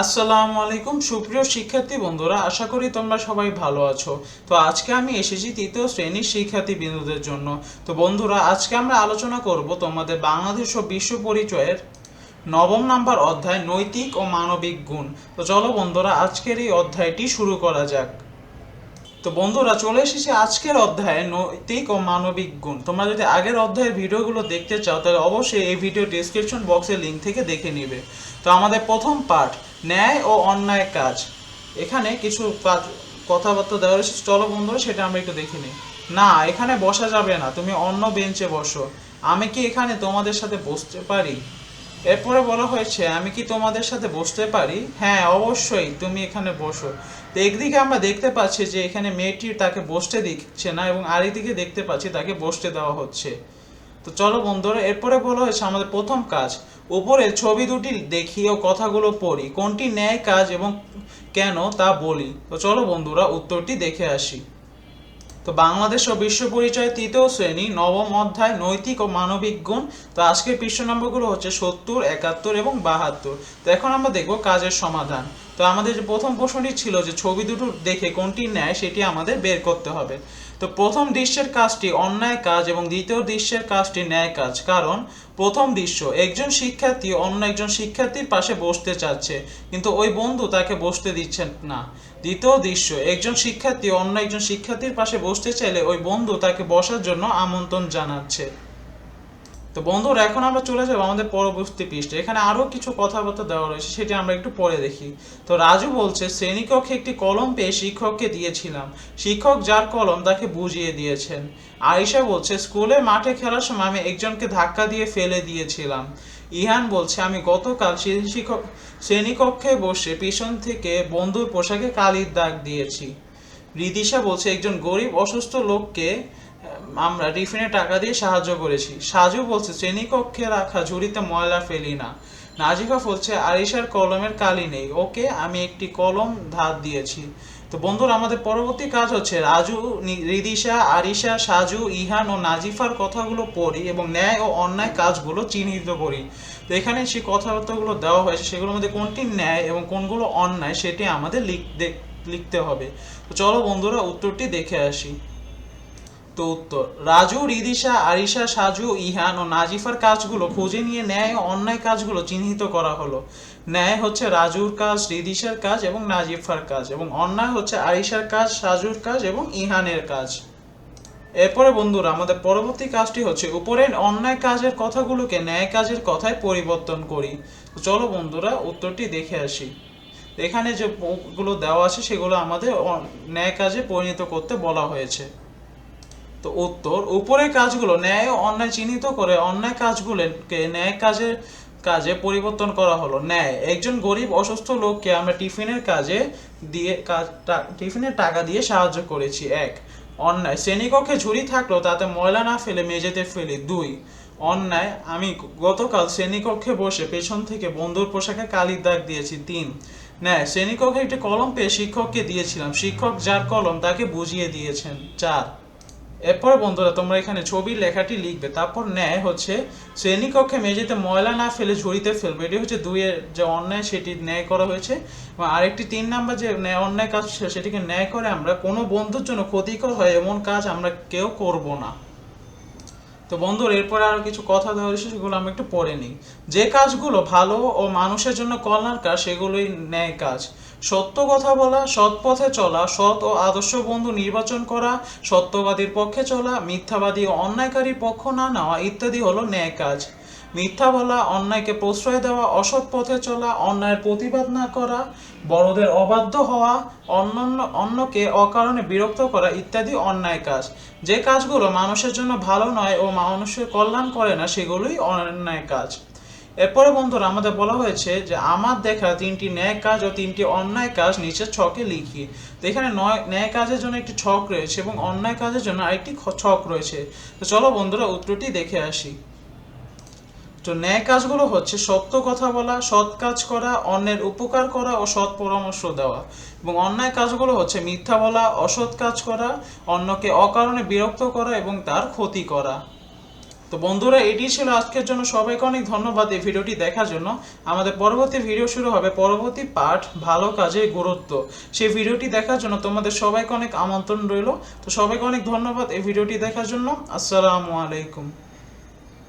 আসসালামু আলাইকুম, সুপ্রিয় শিক্ষার্থী বন্ধুরা, আশা করি তোমরা সবাই ভালো আছো। তো আজকে আমি এসেছি তৃতীয় শ্রেণির শিক্ষার্থী বিন্দুদের জন্য। তো বন্ধুরা, আজকে আমরা আলোচনা করব তোমাদের বাংলাদেশ ও বিশ্ব পরিচয়ের নবম নাম্বার অধ্যায়, নৈতিক ও মানবিক গুণ। তো চলো বন্ধুরা, আজকের এই অধ্যায়টি শুরু করা যাক। তো বন্ধুরা, চলে এসেছি আজকের অধ্যায়ে, নৈতিক ও মানবিক গুণ। তোমরা যদি আগের অধ্যায়ের ভিডিওগুলো দেখতে চাও, তাহলে অবশ্যই এই ভিডিও ডিসক্রিপশন বক্সের লিঙ্ক থেকে দেখে নিবে। তো আমাদের প্রথম পার্ট ন্যায় ও অন্যায় কাজ। এখানে কিছু কথাবার্তা দেওয়া রয়েছে। চলো বন্ধুরা, সেটা আমরা একটু দেখে নিই। না, এখানে বসা যাবে না। তুমি অন্য বেঞ্চে বসো। আমি কি এখানে তোমাদের সাথে বসতে পারি? এরপরে বলা হয়েছে, আমি কি তোমাদের সাথে বসতে পারি? হ্যাঁ অবশ্যই, তুমি এখানে বসো। তো একদিকে আমরা দেখতে পাচ্ছি যে এখানে মেয়েটি তাকে বসতে দিচ্ছে না এবং আরেকদিকে দেখতে পাচ্ছি তাকে বসতে দেওয়া হচ্ছে। তো চলো বন্ধুরা, এরপরে বলা হয়েছে, আমাদের প্রথম কাজ। উপরে ছবি দুটি দেখি ও কথাগুলো পড়ি, কোনটি ন্যায় কাজ এবং কেন তা বলি। তো চলো বন্ধুরা, উত্তরটি দেখে আসি। তো বাংলাদেশ ও বিশ্ব পরিচয় তৃতীয় শ্রেণি, নবম অধ্যায়, নৈতিক ও মানবিক গুণ। তো আজকের পৃষ্ঠ নম্বরগুলো হচ্ছে সত্তর, একাত্তর এবং বাহাত্তর। তো এখন আমরা দেখব কাজের সমাধান। তো আমাদের যে প্রথম প্রশ্নটি ছিল যে ছবি দুটো দেখে কোনটি ন্যায়, সেটি আমাদের বের করতে হবে। তো প্রথম দৃশ্যের কাজটি অন্যায় কাজ এবং দ্বিতীয় দৃশ্যের কাজটি ন্যায় কাজ। কারণ প্রথম দৃশ্য, একজন শিক্ষার্থী অন্য একজন শিক্ষার্থীর পাশে বসতে চাচ্ছে, কিন্তু ওই বন্ধু তাকে বসতে দিচ্ছেন না। দ্বিতীয় দৃশ্য, একজন শিক্ষার্থী অন্য একজন শিক্ষার্থীর পাশে বসতে চাইলে ওই বন্ধু তাকে বসার জন্য আমন্ত্রণ জানাচ্ছে। তো বন্ধুরা, এখন আমরা চলে যাব আমাদের পরবর্তী পৃষ্ঠে। এখানে আরও কিছু কথাবার্তা দেওয়া রয়েছে, সেটি আমরা একটু পরে দেখি। তো রাজু বলছে, শ্রেণীকক্ষে একটি কলম পেয়ে শিক্ষককে দিয়েছিলাম। শিক্ষক যার কলম তাকে বুঝিয়ে দিয়েছেন। আয়েশা বলছে, স্কুলে মাঠে খেলার সময় আমি একজনকে ধাক্কা দিয়ে ফেলে দিয়েছিলাম। ইহান বলছে, আমি গতকাল শিক্ষক, শ্রেণীকক্ষে বসে পিছন থেকে বন্ধুর পোশাকে কালির দাগ দিয়েছি। রিদিশা বলছে, একজন গরিব, অসুস্থ লোককে আমরা টিফিনে টাকা দিয়ে সাহায্য করেছি। সাজু বলছে শ্রেণীকক্ষে রাখা ঝুড়িতে ময়লা ফেলি না। নাজিফা বলছে, আরিশার কলমের কালি নেই। ওকে, আমি একটি কলম ধার দিয়েছি। তো বন্ধুরা, আমাদের পরবর্তী কাজ হচ্ছে, রাজু রিদিশা, আরিশা, সাজু, ইহান ও নাজিফার কথাগুলো পড়ি এবং ন্যায় ও অন্যায় কাজগুলো চিহ্নিত করি। তো এখানে যে কথাবার্তাগুলো দেওয়া হয়েছে, সেগুলোর মধ্যে কোনটি ন্যায় এবং কোনগুলো অন্যায়, সেটি আমাদের লিখ লিখতে হবে। তো চলো বন্ধুরা, উত্তরটি দেখে আসি। তো উত্তর। রাজু, রিদিশা, আরিশা, সাজু, ইহান ও নাজিফার কাজগুলো খুঁজে নিয়ে ন্যায় অন্যায় কাজগুলো চিহ্নিত করা হলো। ন্যায় হচ্ছে রাজুর কাজ, রিদিশার কাজ এবং নাজিফার কাজ এবং অন্যায় হচ্ছে আরিশার কাজ, সাজুর কাজ এবং ইহানের কাজ। এরপরে বন্ধুরা, আমাদের পরবর্তী কাজটি হচ্ছে উপরের অন্যায় কাজের কথাগুলোকে ন্যায় কাজের কথায় পরিবর্তন করি। চলো বন্ধুরা, উত্তরটি দেখে আসি। এখানে যে প- গুলো দেওয়া আছে, সেগুলো আমাদের ন্যায় কাজে পরিণত করতে বলা হয়েছে। তো উত্তর, উপরের কাজগুলো ন্যায় ও অন্যায় চিহ্নিত করে অন্যায় কাজগুলোকে ন্যায় কাজের কাজে পরিবর্তন করা হলো। ন্যায়, একজন গরিব অসুস্থ লোককে আমরা টিফিনের কাজে দিয়ে টিফিনের টাকা দিয়ে সাহায্য করেছি। এক, অন্যায় শ্রেণীকক্ষে ঝুড়ি থাকল তাতে ময়লা না ফেলে মেঝেতে ফেলি। দুই, অন্যায়, আমি গতকাল শ্রেণীকক্ষে বসে পেছন থেকে বন্ধুর পোশাকে কালির দাগ দিয়েছি। তিন, ন্যায় শ্রেণীকক্ষে একটি কলম পেয়ে শিক্ষককে দিয়েছিলাম। শিক্ষক যার কলম তাকে বুঝিয়ে দিয়েছেন। চার এরপর বন্ধুরা, তোমরা এখানে ছবির লেখাটি লিখবে। তারপর ন্যায় হচ্ছে, শ্রেণীকক্ষে মেঝেতে ময়লা না ফেলে ঝুড়িতে ফেলবে। এটি হচ্ছে দুইয়ের যে অন্যায়, সেটি ন্যায় করা হয়েছে। এবং আরেকটি তিন নাম্বার যে ন্যায়, অন্যায় কাজ সেটিকে ন্যায় করে আমরা কোনো বন্ধুর জন্য ক্ষতিকর হয় এমন কাজ আমরা কেউ করব না। তো বন্ধুরা, এরপরে আরও কিছু কথা দেওয়া হয়েছে সেগুলো আমি একটু পড়ে নিই। যে কাজগুলো ভালো ও মানুষের জন্য কল্যাণ কাজ সেগুলোই ন্যায় কাজ। সত্য কথা বলা, সৎ পথে চলা, সৎ ও আদর্শ বন্ধু নির্বাচন করা, সত্যবাদীর পক্ষে চলা, মিথ্যাবাদী ও অন্যায়কারীর পক্ষ না নেওয়া ইত্যাদি হলো ন্যায় কাজ। মিথ্যা বলা, অন্যায়কে প্রশ্রয় দেওয়া, অসৎ পথে চলা, অন্যায়ের প্রতিবাদ না করা, বড়দের অবাধ্য হওয়া, অন্যান্য, অন্যকে অকারণে বিরক্ত করা ইত্যাদি অন্যায় কাজ। যে কাজগুলো মানুষের জন্য ভালো নয় ও মানুষের কল্যাণ করে না, সেগুলোই অন্যায় কাজ। এরপরে বন্ধুরা আমাদের বলা হয়েছে যে আমার দেখা তিনটি ন্যায় কাজ ও তিনটি অন্যায় কাজ নিচের ছকে লিখি তো এখানে নয়, ন্যায় কাজের জন্য একটি ছক রয়েছে এবং অন্যায় কাজের জন্য আরেকটি ছক রয়েছে। তো চলো বন্ধুরা উত্তরটি দেখে আসি। তো ন্যায় কাজগুলো হচ্ছে সত্য কথা বলা, সৎ কাজ করা, অন্যের উপকার করা ও সৎ পরামর্শ দেওয়া। এবং অন্যায় কাজগুলো হচ্ছে মিথ্যা বলা, অসৎ কাজ করা, অন্যকে অকারণে বিরক্ত করা এবং তার ক্ষতি করা। তো বন্ধুরা, এটি ছিল আজকের জন্য। সবাইকে অনেক ধন্যবাদ এই ভিডিওটি দেখার জন্য। আমাদের পরবর্তী ভিডিও শুরু হবে পরবর্তী পাঠ, ভালো কাজে গুরুত্ব। সেই ভিডিওটি দেখার জন্য তোমাদের সবাইকে অনেক আমন্ত্রণ রইল। তো সবাইকে অনেক ধন্যবাদ এই ভিডিওটি দেখার জন্য। আসসালামু আলাইকুম।